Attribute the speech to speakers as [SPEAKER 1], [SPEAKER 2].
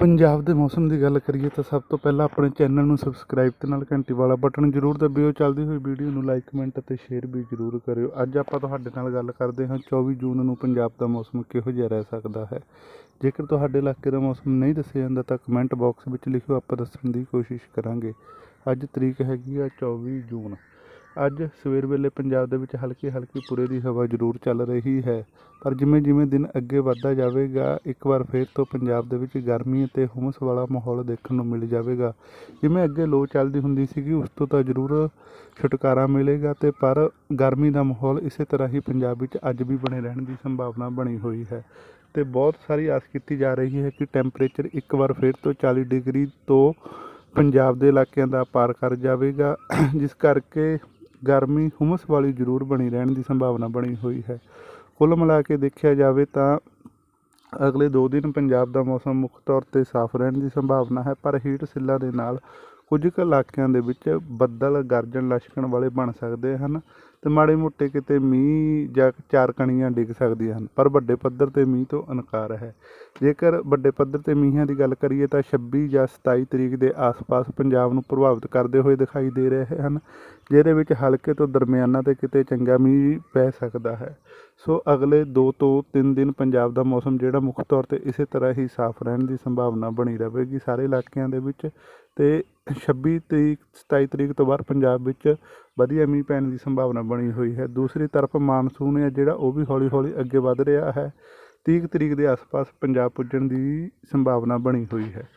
[SPEAKER 1] ਪੰਜਾਬ ਦੇ ਮੌਸਮ ਦੀ ਗੱਲ ਕਰੀਏ ਤਾਂ ਸਭ ਤੋਂ ਪਹਿਲਾਂ ਆਪਣੇ ਚੈਨਲ ਨੂੰ ਸਬਸਕ੍ਰਾਈਬ ਤੇ ਨਾਲ ਘੰਟੀ ਵਾਲਾ ਬਟਨ ਜ਼ਰੂਰ ਦਬਿਓ। ਚੱਲਦੀ ਹੋਈ ਵੀਡੀਓ ਨੂੰ ਲਾਈਕ ਕਮੈਂਟ ਅਤੇ ਸ਼ੇਅਰ ਵੀ ਜ਼ਰੂਰ ਕਰਿਓ। ਅੱਜ ਆਪਾਂ ਤੁਹਾਡੇ ਨਾਲ ਗੱਲ ਕਰਦੇ ਹਾਂ 24 ਜੂਨ ਨੂੰ ਪੰਜਾਬ ਦਾ ਮੌਸਮ ਕਿਹੋ ਜਿਹਾ ਰਹਿ ਸਕਦਾ ਹੈ? ਜੇਕਰ ਤੁਹਾਡੇ ਇਲਾਕੇ ਦਾ ਮੌਸਮ ਨਹੀਂ ਦੱਸਿਆ ਜਾਂਦਾ ਤਾਂ ਕਮੈਂਟ ਬਾਕਸ ਵਿੱਚ ਲਿਖਿਓ, ਆਪਾਂ ਦੱਸਣ ਦੀ ਕੋਸ਼ਿਸ਼ ਕਰਾਂਗੇ। ਅੱਜ ਤਰੀਕ ਹੈਗੀ ਆ 24 ਜੂਨ। ਅੱਜ ਸਵੇਰ ਵੇਲੇ ਪੰਜਾਬ ਦੇ ਵਿੱਚ ਹਲਕੀ ਹਲਕੀ ਪੂਰੇ ਦੀ ਹਵਾ ਜ਼ਰੂਰ ਚੱਲ ਰਹੀ ਹੈ। ਪਰ ਜਿਵੇਂ ਜਿਵੇਂ ਦਿਨ ਅੱਗੇ ਵੱਧਦਾ ਜਾਵੇਗਾ, ਇੱਕ ਵਾਰ ਫੇਰ ਤੋਂ ਪੰਜਾਬ ਦੇ ਵਿੱਚ ਗਰਮੀ ਅਤੇ ਹੁਮਸ ਵਾਲਾ ਮਾਹੌਲ ਦੇਖਣ ਨੂੰ ਮਿਲ ਜਾਵੇਗਾ। ਜਿਵੇਂ ਅੱਗੇ ਲੋ ਚੱਲਦੀ ਹੁੰਦੀ ਸੀਗੀ, ਉਸ ਤੋਂ ਤਾਂ ਜ਼ਰੂਰ ਛੁਟਕਾਰਾ ਮਿਲੇਗਾ ਤੇ ਪਰ ਗਰਮੀ ਦਾ ਮਾਹੌਲ ਇਸੇ ਤਰ੍ਹਾਂ ਹੀ ਪੰਜਾਬ ਵਿੱਚ ਅੱਜ ਵੀ ਬਣੇ ਰਹਿਣ ਦੀ ਸੰਭਾਵਨਾ ਬਣੀ ਹੋਈ ਹੈ। ਤੇ ਬਹੁਤ ਸਾਰੀ ਆਸ ਕੀਤੀ ਜਾ ਰਹੀ ਹੈ ਕਿ ਟੈਂਪਰੇਚਰ ਇੱਕ ਵਾਰ ਫਿਰ ਤੋਂ 40 ਡਿਗਰੀ ਤੋਂ ਪੰਜਾਬ ਦੇ ਇਲਾਕਿਆਂ ਦਾ ਪਾਰ ਕਰ ਜਾਵੇਗਾ। ਜਿਸ ਕਰਕੇ ਗਰਮੀ ਹੁਮਸ ਵਾਲੀ ਜ਼ਰੂਰ ਬਣੀ ਰਹਿਣ ਦੀ ਸੰਭਾਵਨਾ ਬਣੀ ਹੋਈ ਹੈ। ਕੁੱਲ ਮਿਲਾ ਕੇ ਦੇਖਿਆ ਜਾਵੇ ਤਾਂ ਅਗਲੇ 2 ਦਿਨ ਪੰਜਾਬ ਦਾ ਮੌਸਮ ਮੁੱਖ ਤੌਰ ਤੇ ਸਾਫ਼ ਰਹਿਣ ਦੀ ਸੰਭਾਵਨਾ ਹੈ, ਪਰ ਹੀਟ ਸਿੱਲਾਂ ਦੇ ਨਾਲ ਕੁਝ ਕੁ ਇਲਾਕਿਆਂ ਦੇ ਵਿੱਚ ਬੱਦਲ, ਗਰਜਣ, ਲਸ਼ਕਣ ਵਾਲੇ ਬਣ ਸਕਦੇ ਹਨ ਅਤੇ ਮਾੜੇ ਮੋਟੇ ਕਿਤੇ ਮੀਂਹ ਜਾਂ ਚਾਰ ਕਣੀਆਂ ਡਿੱਗ ਸਕਦੀਆਂ ਹਨ, ਪਰ ਵੱਡੇ ਪੱਧਰ ਤੇ ਮੀਂਹ ਤੋਂ ਇਨਕਾਰ ਹੈ। ਜੇਕਰ ਵੱਡੇ ਪੱਧਰ ਤੇ ਮੀਂਹਾਂ ਦੀ ਗੱਲ ਕਰੀਏ ਤਾਂ 26 ਜਾਂ 27 ਤਰੀਕ ਦੇ ਆਸ-ਪਾਸ ਪੰਜਾਬ ਨੂੰ ਪ੍ਰਭਾਵਿਤ ਕਰਦੇ ਹੋਏ ਦਿਖਾਈ ਦੇ ਰਹੇ ਹਨ, ਜਿਹਦੇ ਵਿੱਚ ਹਲਕੇ ਤੋਂ ਦਰਮਿਆਨਾ ਤੇ ਕਿਤੇ ਚੰਗਾ ਮੀਂਹ ਪੈ ਸਕਦਾ ਹੈ। ਸੋ ਅਗਲੇ 2 ਤੋਂ 3 ਦਿਨ ਪੰਜਾਬ ਦਾ ਮੌਸਮ ਜਿਹੜਾ ਮੁੱਖ ਤੌਰ ਤੇ ਇਸੇ ਤਰ੍ਹਾਂ ਹੀ ਸਾਫ਼ ਰਹਿਣ ਦੀ ਸੰਭਾਵਨਾ ਬਣੀ ਰਹੇਗੀ ਸਾਰੇ ਇਲਾਕਿਆਂ ਦੇ ਵਿੱਚ ਤੇ 26 ਤਰੀਕ 27 ਤਰੀਕ ਤੋਂ ਬਾਅਦ ਪੰਜਾਬ ਵਿੱਚ ਵਧੀਆ ਮੀਂਹ ਪੈਣ ਦੀ ਸੰਭਾਵਨਾ ਬਣੀ ਹੋਈ ਹੈ। ਦੂਸਰੀ ਤਰਫ ਮਾਨਸੂਨ ਹੈ ਜਿਹੜਾ ਉਹ ਵੀ ਹੌਲੀ-ਹੌਲੀ ਅੱਗੇ ਵਧ ਰਿਹਾ ਹੈ। 30 ਤਰੀਕ ਦੇ ਆਸ-ਪਾਸ ਪੰਜਾਬ ਪੁੱਜਣ ਦੀ ਸੰਭਾਵਨਾ ਬਣੀ ਹੋਈ ਹੈ।